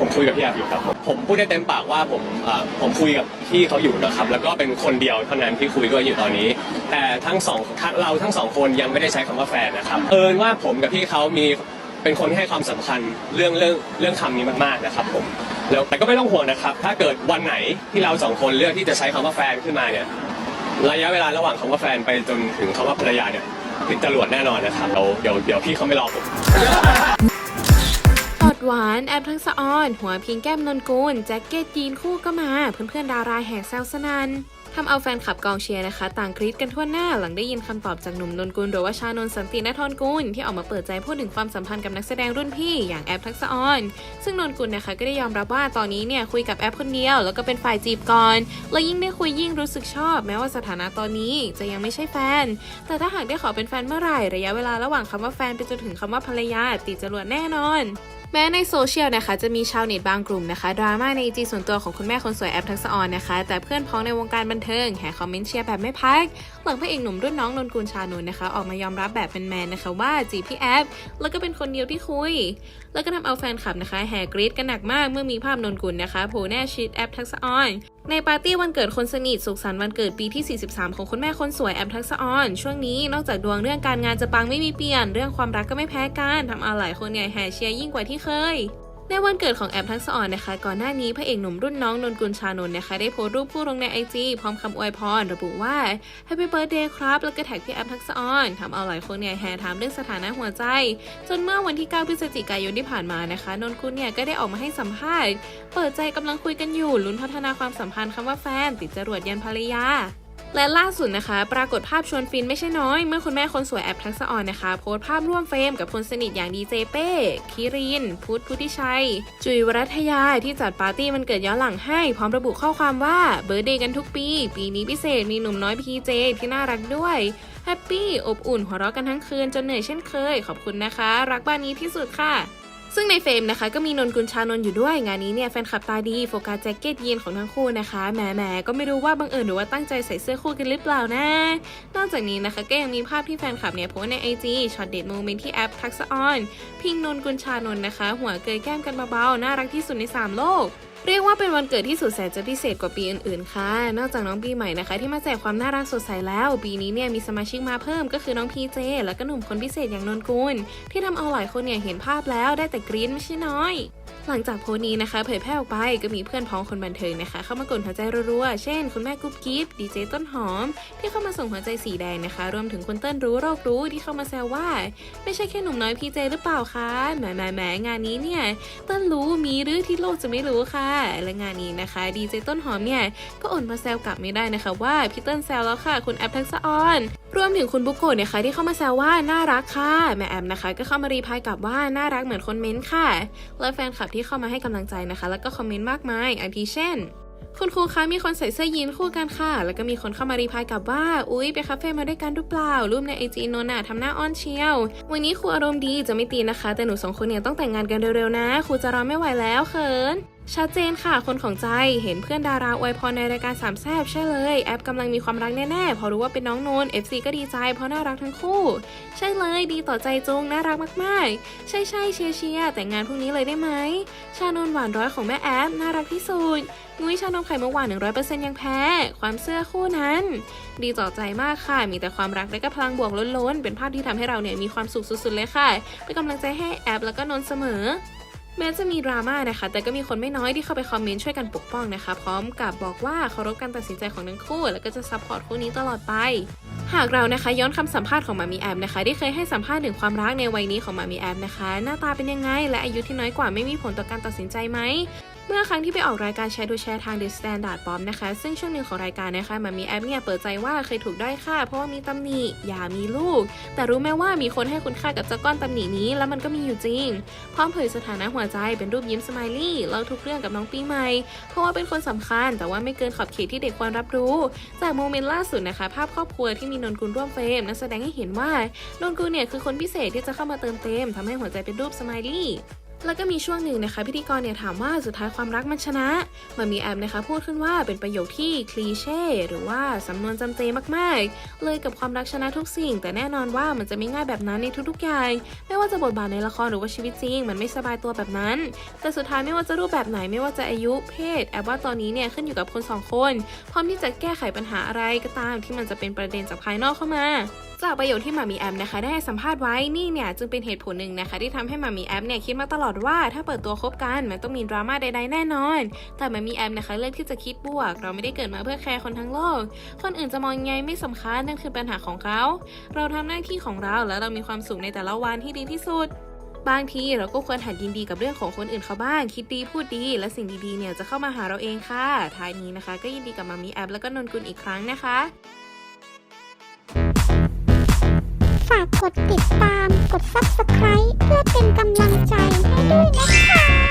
ผมคุยกับพี่แอฟอยู่ครับผมผมพูดได้เต็มปากว่าผมเอ่อผมคุยกับพี่เขาอยู่นะครับ แล้วก็เป็นคนเดียวเท่านั้นที่คุยด้วยอยู่ตอนนี้ แต่ทั้งสองทั้งเราทั้งสองคนยังไม่ได้ใช้คำว่าแฟนนะครับ เอิญว่าผมกับพี่เขามีเป็นคนที่ให้ความสำคัญเรื่องเรื่องเรื่องคำนี้มากๆนะครับผม แล้วแต่ก็ไม่ต้องห่วงนะครับ ถ้าเกิดวันไหนที่เราสองคนเลือกที่จะใช้คำว่าแฟนขึ้นมาเนี่ย ระยะเวลาระหว่างคำว่าแฟนไปจนถึงคำว่าภรรยาเนี่ยติดจรวดแน่นอนนะครับเดี๋ยวเดี๋ยวเดี๋ยวพี่เขาไม่รอผม ดหวานแอบทั้งสะออน หัวพิงแก้มนนกุลแจ็คเก็ตยีนคู่ก็มา เพื่อนๆดาราแหกแซวสนันทำเอาแฟนคลับกองเชียร์นะคะ ต่างกรี๊ดกันทั่วหน้าหลังได้ยินคำตอบจากหนุ่มนนกุลหรือว่าชานนท์สันตินทรกุลที่ออกมาเปิดใจพูดถึงความสัมพันธ์กับนักแสดงรุ่นพี่อย่างแอปทักษะออน ซึ่งนนกุลนะคะก็ได้ยอมรับว่าตอนนี้เนี่ยคุยกับแอปคนเดียว แล้วก็เป็นฝ่ายจีบก่อน และยิ่งได้คุยยิ่งรู้สึกชอบ แม้ว่าสถานะตอนนี้จะยังไม่ใช่แฟน แต่ถ้าหากได้ขอเป็นแฟนเมื่อไหร่ระยะเวลาระหว่างคำว่าแฟนไปจนถึงคำว่าภรรยาติดจรวดแน่นอน แม้ในโซเชียลนะคะจะมีชาวเน็ตบางกลุ่มนะคะดราม่าในจีส่วนตัวของคุณแม่คนสวยแอปทักษะออนนะคะ แต่เพื่อนพ้องในวงการบันเทิงแห่คอมเมนต์เชียร์แบบไม่พัก หลังพระเอกหนุ่มรุ่นน้องนนกุลชานนท์นะคะ ออกมายอมรับแบบเป็นแมนๆนะคะว่าจีพี่แอปแล้วก็เป็นคนเดียวที่คุย แล้วก็ทำเอาแฟนคลับนะคะแห่กรี๊ดกันหนักมากเมื่อมีภาพนนกุลนะคะโผล่แน่ชิดแอปทักษะออน ในปาร์ตี้วันเกิดคนสนิทสุขสันต์วันเกิดปีที่ 43 ของคุณแม่คนสวยแอมทักษะออนช่วงนี้นอกจากดวงเรื่องการงานจะปังไม่มีเปลี่ยน เรื่องความรักก็ไม่แพ้กันทำเอาหลายคนเนี่ยแห่เชียร์ยิ่งกว่าที่เคย ในวันเกิดของแอปทักษะออนนะคะ ก่อนหน้านี้พระเอกหนุ่มรุ่นน้องนนกุลชานนท์นะคะ ได้โพสต์รูปคู่ลงในไอจีพร้อมคำอวยพร ระบุว่า Happy Birthday ครับ แล้วก็แท็กพี่แอปทักษะออนทำเอาหลายคนเนี่ยแห่ถามเรื่องสถานะหัวใจ จนเมื่อวันที่ 9 พฤศจิกายนที่ผ่านมานะคะนนกุลเนี่ยก็ได้ออกมาให้สัมภาษณ์ เปิดใจกำลังคุยกันอยู่ลุ้นพัฒนาความสัมพันธ์คำว่าแฟน ติดจรวดยันภรรยา และล่าสุดนะคะ ปรากฏภาพชวนฟินไม่ใช่น้อย เมื่อคุณแม่คนสวยแอปทักษะออนนะคะ โพสต์ภาพร่วมเฟรมกับคนสนิทอย่างดีเจเป้ คิริน พุทธพุทธิชัย จุยวรัตยาที่จัดปาร์ตี้มันเกิดย้อนหลังให้ พร้อมระบุข้อความว่าเบ r ร์เดย์กันทุกปี ปีนี้พิเศษมีหนุ่มน้อยพีเจที่น่ารักด้วยแฮปปี้อบอุ่นหัวเราะกันทั้งคืนจนเหนื่อยเช่นเคย ขอบคุณนะคะ รักบ้านนี้ที่สุดค่ะ ซึ่งในเฟรมนะคะก็มีนนกุลชานน์อยู่ด้วยงานนี้เนี่ยแฟนคลับตาดีโฟกัสแจ็คเก็ตยีนของทั้งคู่นะคะแหมแหมก็ไม่รู้ว่าบังเอิญหรือว่าตั้งใจใส่เสื้อคู่กันหรือเปล่านะ นอกจากนี้นะคะก็ยังมีภาพที่แฟนคลับเนี่ยโพสในไอจีช็อตเด็ดโมเมนต์ที่แอปทักษะออนพิงนนกุลชานน์นะคะ หัวเกยแก้มกันเบาๆน่ารักที่สุดใน 3 โลก เรียกว่าเป็นวันเกิดที่สุดแสนจะพิเศษกว่าปีอื่นๆ ค่ะ นอกจากน้องปีใหม่นะคะ ที่มาแจกความน่ารักสดใสแล้ว ปีนี้เนี่ยมีสมาชิกมาเพิ่มก็คือน้องพีเจแล้วก็หนุ่มคนพิเศษอย่างนนกุลที่ทำเอาหลายคนเนี่ยเห็นภาพแล้วได้แต่กรี๊ดไม่ใช่น้อย หลังจากโพสต์นี้นะคะ เผยแพร่ออกไปก็มีเพื่อนพ้องคนบันเทิงนะคะ เข้ามากดหัวใจรัวๆ เช่น คุณแม่กุ๊บกิ๊บดีเจต้นหอม ที่เข้ามาส่งหัวใจสีแดงนะคะ รวมถึงคุณเติ้ลรู้โรครู้ที่เข้ามาแซวว่า ไม่ใช่แค่หนุ่มน้อยพีเจหรือเปล่าคะแหมแหมแหมงานนี้เนี่ยเต้นรู้มีหรือที่โลกจะไม่รู้ค่ะ และงานนี้นะคะดีเจต้นหอมเนี่ยก็อดมาแซวกลับไม่ได้นะคะว่าพี่เติ้ลแซวแล้วค่ะ คุณแอปทักษะออนรวมถึงคุณบุกโกะเนี่ยค่ะที่เข้ามาแซวว่าน่ารักค่ะแม่แอมนะคะ ก็เข้ามารีพายกลับว่าน่ารักเหมือนคนเม้นค่ะและแฟนคลับที่เข้ามาให้กำลังใจนะคะ แล้วก็คอมเมนต์มากมายอาทิเช่น คุณครูคะมีคนใส่เสื้อยีนคู่กันค่ะ แล้วก็มีคนเข้ามารีพายกลับว่า อุ๊ย ไปคาเฟ่มาด้วยกันหรือเปล่า รูปในไอจีนนน่ะทำหน้าอ้อนเชียว วันนี้ครูอารมณ์ดีจะไม่ตีนะคะ แต่หนูสองคนเนี่ยต้องแต่งงานกันเร็วๆนะ ครูจะรอไม่ไหวแล้วเขิน ชัดเจนค่ะ คนของใจเห็นเพื่อนดาราอวยพรในรายการสามแซบใช่เลย แอปกำลังมีความรักแน่ๆ พอรู้ว่าเป็นน้องโนนท์ FC ก็ดีใจเพราะน่ารักทั้งคู่ ใช่เลยดีต่อใจจงน่ารักมากๆ ใช่ใช่เชียร์เชียร์แต่งงานพรุ่งนี้เลยได้ไหม ชานนหวานร้อยของแม่แอปน่ารักที่สุดนุ้ยชานมไข่มุกหวาน 100%ยังแพ้ ความเสื้อคู่นั้น ดีต่อใจมากค่ะ มีแต่ความรักและก็พลังบวกล้นๆ เป็นภาพที่ทำให้เราเนี่ยมีความสุขสุดๆเลยค่ะ เป็นกำลังใจให้แอปแล้วก็นนเสมอ แม้จะมีดราม่านะคะ แต่ก็มีคนไม่น้อยที่เข้าไปคอมเมนต์ช่วยกันปกป้องนะคะ พร้อมกับบอกว่าเคารพการตัดสินใจของทั้งคู่ แล้วก็จะซัพพอร์ตคู่นี้ตลอดไป หากเรานะคะย้อนคำสัมภาษณ์ของมามีแอมนะคะ ที่เคยให้สัมภาษณ์ถึงความรักในวัยนี้ของมามีแอมนะคะ หน้าตาเป็นยังไง และอายุที่น้อยกว่าไม่มีผลต่อการตัดสินใจไหม เมื่อครั้งที่ไปออกรายการแชร์ดูแชร์ทาง The Standard ป๊อมนะคะ ซึ่งช่วงหนึ่งของรายการนะคะมามีแอปเนี่ยเปิดใจว่าเคยถูกด้อยค่า เพราะว่ามีตำหนิอย่ามีลูก แต่รู้ไหมว่ามีคนให้คุณค่ากับเจ้าก้อนตำหนินี้ แล้วมันก็มีอยู่จริง พร้อมเผยสถานะหัวใจเป็นรูปยิ้มสไมลี่เล่าทุกเรื่องกับน้องปีใหม่ เพราะว่าเป็นคนสำคัญ แต่ว่าไม่เกินขอบเขตที่เด็กควรรับรู้ จากโมเมนต์ล่าสุดนะคะ ภาพครอบครัวที่มีนนกุลร่วมเฟรมนักแสดงให้เห็นว่านนกุลเนี่ยคือคนพิเศษที่จะเข้ามาเติมเต็มทำให้หัวใจเป็นรูปสไมลี่ แล้วก็มีช่วงหนึ่งนะคะพิธีกรเนี่ยถามว่าสุดท้ายความรักมันชนะ มันมีแอมนะคะพูดขึ้นว่าเป็นประโยคที่คลีเช่หรือว่าสำนวนจำเจมากๆ เลยกับความรักชนะทุกสิ่ง แต่แน่นอนว่ามันจะไม่ง่ายแบบนั้นในทุกๆอย่าง ไม่ว่าจะบทบาทในละครหรือว่าชีวิตจริง มันไม่สบายตัวแบบนั้น แต่สุดท้ายไม่ว่าจะรูปแบบไหนไม่ว่าจะอายุเพศแอบว่าตอนนี้เนี่ยขึ้นอยู่กับคนสองคน พร้อมที่จะแก้ไขปัญหาอะไรก็ตามที่มันจะเป็นประเด็นจากภายนอกเข้ามา จากประโยคที่มามีแอมนะคะ ได้สัมภาษณ์ไว้นี่เนี่ยจึงเป็นเหตุผลหนึ่งนะคะ ที่ทำให้มามีแอมเนี่ยคิดมาตลอดว่า ถ้าเปิดตัวคบกันมันต้องมีดราม่าใดๆแน่นอน แต่มามีแอมนะคะเลือกที่จะคิดบวก เราไม่ได้เกิดมาเพื่อแคร์คนทั้งโลก คนอื่นจะมองยังไงไม่สำคัญนั่นคือปัญหาของเขาเราทำหน้าที่ของเราแล้วเรามีความสุขในแต่ละวันที่ดีที่สุดบางทีเราก็ควรหัดยินดีกับเรื่องของคนอื่นเขาบ้าง คิดดีพูดดี และสิ่งดีๆเนี่ยจะเข้ามาหาเราเองค่ะท้ายนี้นะคะ ก็ยินดีกับมามีแอปแล้วก็นนกุลอีกครั้งนะคะ ฝากกดติดตาม กด subscribe เพื่อเป็นกำลังใจให้ด้วยนะคะ